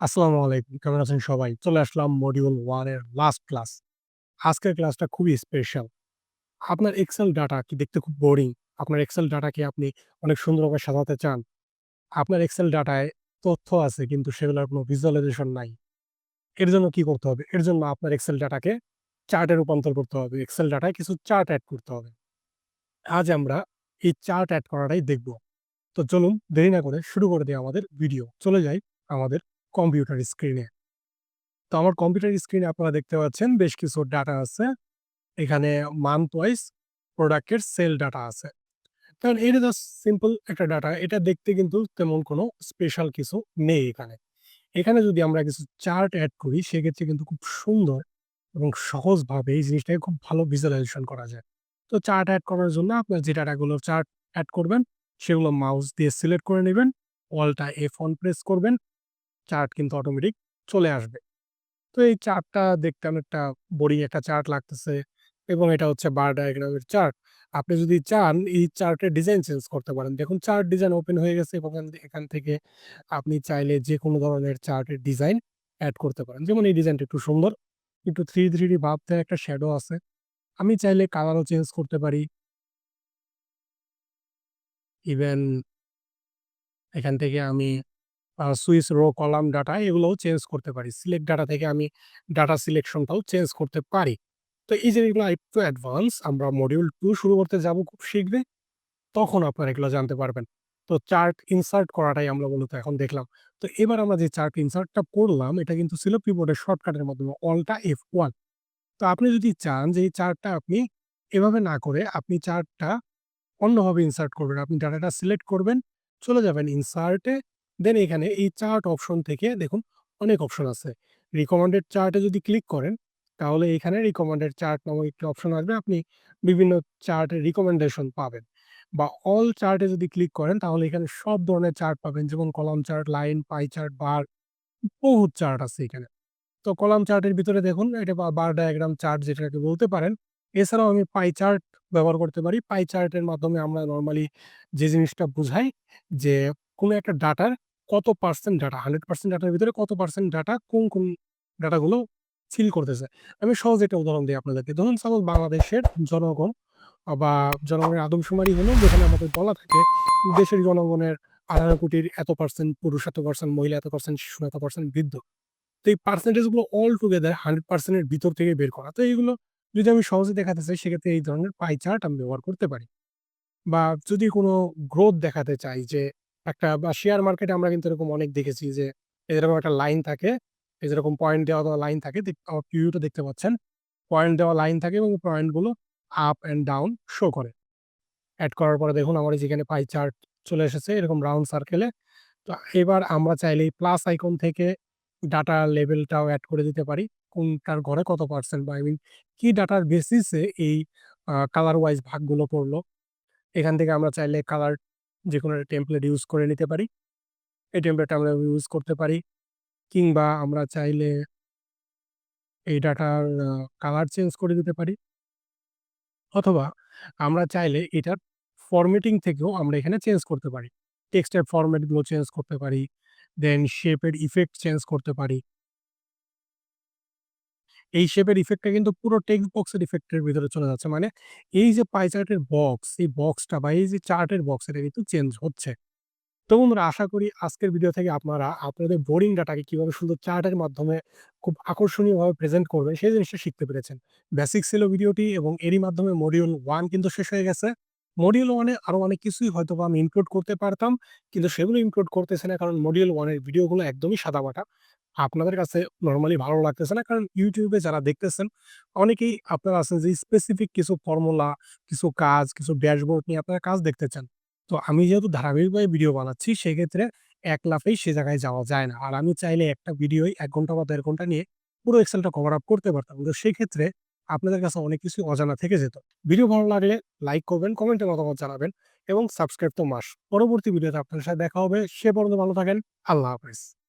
আসসালামু আলাইকুম। কেমন আছেন সবাই? চলে আসলাম মডিউল ওয়ানের লাস্ট ক্লাস। আজকের ক্লাসটা খুবই স্পেশাল। আপনার এক্সেল ডাটা কি দেখতে খুব বোরিং? আপনার এক্সেল ডাটাকে আপনি অনেক সুন্দরভাবে সাজাতে চান? আপনার এক্সেল ডাটায় তথ্য আছে, কিন্তু সেগুলোর কোনো ভিজুয়ালাইজেশন নাই। এর জন্য কি করতে হবে? এর জন্য আপনার এক্সেল ডাটাকে চার্টে রূপান্তর করতে হবে। এক্সেল ডাটায় কিছু চার্ট অ্যাড করতে হবে। আজ আমরা এই চার্ট অ্যাড করাটাই দেখব। তো চলুন দেরি না করে শুরু করে দেই আমাদের ভিডিও। চলে যাই আমাদের কম্পিউটার স্ক্রিনে। তো আমার কম্পিউটার স্ক্রিনে আপনারা দেখতে পাচ্ছেন বেশ কিছু ডাটা আছে। এখানে মান্থ ওয়াইজ প্রোডাক্টের সেল ডাটা আছে। কারণ এটা জাস্ট সিম্পল একটা ডাটা। এটা দেখতে কিন্তু তেমন কোনো স্পেশাল কিছু নেই এখানে। এখানে যদি আমরা কিছু চার্ট অ্যাড করি, সেক্ষেত্রে কিন্তু খুব সুন্দর এবং সহজভাবে এই জিনিসটাকে খুব ভালো ভিজুয়ালাইজেশন করা যায়। তো চার্ট অ্যাড করার জন্য আপনার যে ডাটাগুলো চার্ট অ্যাড করবেন, সেগুলো মাউস দিয়ে সিলেক্ট করে নিবেন। অল্টা F1 প্রেস করবেন। চার্ট কিন্তু অটোমেটিক চলে আসবে। তো এই চার্টটা দেখতে অনেকটা বোরিং একটা চার্ট লাগতেছে এবং এটা হচ্ছে বার ডায়াগ্রামের চার্ট। আপনি যদি চান, এই চার্টের ডিজাইন চেঞ্জ করতে পারেন। দেখুন, চার্ট ডিজাইন ওপেন হয়ে গেছে এবং এখান থেকে আপনি চাইলে যেকোনো ধরনের চার্টের ডিজাইন অ্যাড করতে পারেন। যেমন এই ডিজাইনটা একটু সুন্দর। একটু 3D 3D ভাব দেওয়া একটা শ্যাডো আছে। আমি চাইলে কালারও চেঞ্জ করতে পারি। ইভেন এখান থেকে আমি সুইচ, রো, কলাম ডাটা এগুলোও চেঞ্জ করতে পারি। সিলেক্ট ডাটা থেকে আমি ডাটা সিলেকশনটাও চেঞ্জ করতে পারি। তো এই জিনিসগুলো আরেকটু অ্যাডভান্স আমরা মডিউল টু শুরু করতে যাব খুব শীঘ্রই। তখন আপনারা এগুলো জানতে পারবেন। তো চার্ট ইনসার্ট করাটাই আমরা মূলত এখন দেখলাম। তো এবার আমরা যে চার্ট ইনসার্টটা করলাম এটা কিন্তু ছিল কিবোর্ডের শর্টকাটের মাধ্যমে অল্টা F1 তো আপনি যদি চান যে এই চার্টটা আপনি এভাবে না করে আপনি চার্টটা অন্যভাবে ইনসার্ট করবেন। আপনি ডাটাটা সিলেক্ট করবেন, চলে যাবেন ইনসার্টে, দেন এখানে এই চার্ট অপশন থেকে দেখুন অনেক অপশন আছে। রিকমেন্ডেড চার্টে যদি ক্লিক করেন তাহলে এখানে রিকমেন্ডেড চার্ট নামক একটি অপশন আসবে। আপনি বিভিন্ন চার্টের রিকমেন্ডেশন পাবেন। বা অল চার্টে যদি ক্লিক করেন তাহলে এখানে সব ধরনের চার্ট পাবেন যেমন column chart, line, pie chart, bar বহুত চার্ট আছে এখানে। তো কলাম চার্টের ভিতরে দেখুন এটা বার ডায়াগ্রাম চার্ট যেটাকে বলতে পারেন। এছাড়াও আমি পাই চার্ট ব্যবহার করতে পারি। পাই চার্টের মাধ্যমে আমরা নর্মালি যে জিনিসটা বুঝাই যে কোনো একটা ডাটার কত পার্সেন্ট ডাটা 100% ডাটার ভিতরে কত পার্সেন্ট ডাটা কোন, কোন ডাটাগুলো ফিল করতেছে। আমি সহজ একটা উদাহরণ দিই আপনাদেরকে। ধরুন সাপোজ বাংলাদেশের জনগণ বা জনগণের আদমশুমারি হলো যেখানে আমাদের বলা থাকে দেশের জনগণের 18 কোটির এত পার্সেন্ট পুরুষ, এত পার্সেন্ট মহিলা, এত পার্সেন্ট শিশু, এত পার্সেন্ট বৃদ্ধ। তো এই পার্সেন্টেজগুলো অল টুগেদার 100% এর ভিতর থেকে বের করা। তো এইগুলো যদি আমি সহজে দেখাতে চাই সেক্ষেত্রে এই ধরনের পাই চার্ট আমি ব্যবহার করতে পারি। বা যদি কোনো গ্রোথ দেখাতে চাই যে একটা বা শেয়ার মার্কেটে আমরা কিন্তু এরকম অনেক দেখেছি যে এরকম একটা লাইন থাকে, এই যেরকম পয়েন্ট দেওয়া, দেওয়া লাইন থাকে প্রিভিউটা দেখতে পাচ্ছেন। পয়েন্ট দেওয়া লাইন থাকে এবং পয়েন্টগুলো আপ অ্যান্ড ডাউন শো করে। অ্যাড করার পরে দেখুন আমার যেখানে পাই চার্ট চলে এসেছে এরকম রাউন্ড সার্কেলে। তো এবার আমরা চাইলে এই প্লাস আইকন থেকে ডাটা লেভেলটাও অ্যাড করে দিতে পারি। কোনটার ঘরে কত পার্সেন্ট বা আই মিন কি ডাটার বেসিসে এই কালার ওয়াইজ ভাগগুলো পড়ল। এখান থেকে আমরা চাইলে কালার যেকোনো একটা টেমপ্লেট ইউজ করে নিতে পারি। এই টেমপ্লেটটা আমরা ইউজ করতে পারি। কিংবা আমরা চাইলে এই ডাটার কালার চেঞ্জ করে দিতে পারি। অথবা আমরা চাইলে এটার ফরম্যাটিং থেকেও আমরা এখানে চেঞ্জ করতে পারি। টেক্সটের ফরম্যাটগুলো চেঞ্জ করতে পারি। দেন শেপের ইফেক্ট চেঞ্জ করতে পারি। এই শেপের ইফেক্টটা কিন্তু পুরো টেক্সট বক্সের ইফেক্টের ভিতরে চলে যাচ্ছে। মানে এই যে পাই চার্টের বক্স, এই বক্সটা বা এই যে চার্টের বক্স এটা কিন্তু চেঞ্জ হচ্ছে। তো বন্ধুরা আশা করি আজকের ভিডিও থেকে আপনারা আপনাদের বোরিং ডাটাকে কীভাবে সুন্দর চার্টের মাধ্যমে খুব আকর্ষণীয়ভাবে প্রেজেন্ট করবেন সেই জিনিসটা শিখতে পেরেছেন। বেসিক ছিল ভিডিওটি এবং এরই মাধ্যমে মডিউল ওয়ান কিন্তু শেষ হয়ে গেছে। মডিউল 1 এ আরও অনেক কিছুই হয়তোবা আমি ইনক্লুড করতে পারতাম। কিন্তু সেগুলো ইনক্লুড করতেছি না কারণ মডিউল 1 এর ভিডিওগুলো একদমই সাদা বাটা আপনাদের কাছে নরমালি ভালো লাগতেছে না। কারণ ইউটিউবে যারা দেখতেছেন অনেকেই আপনারা আছেন যে স্পেসিফিক কিছু ফর্মুলা, কিছু কাজ, কিছু ড্যাশবোর্ড নিয়ে আপনারা কাজ দেখতে চান। তো আমি যেহেতু ধারাবাহিকভাবে ভিডিও বানাচ্ছি সেক্ষেত্রে এক লাফেই সে জায়গায় যাওয়া যায় না। আর আমি চাইলে একটা ভিডিওই এক ঘণ্টা বা দেড় ঘণ্টা নিয়ে পুরো এক্সেলটা কভার আপ করতে পারতাম। কিন্তু সেক্ষেত্রে আপনাদের কাছে অনেক কিছু অজানা থেকে যেত। ভিডিও ভালো লাগলে লাইক করবেন, কমেন্টে মতামত জানাবেন এবং সাবস্ক্রাইব তো মাস পরবর্তী ভিডিওতে আপনাদের সাথে দেখা হবে। সে পর্যন্ত ভালো থাকেন। আল্লাহ হাফেজ।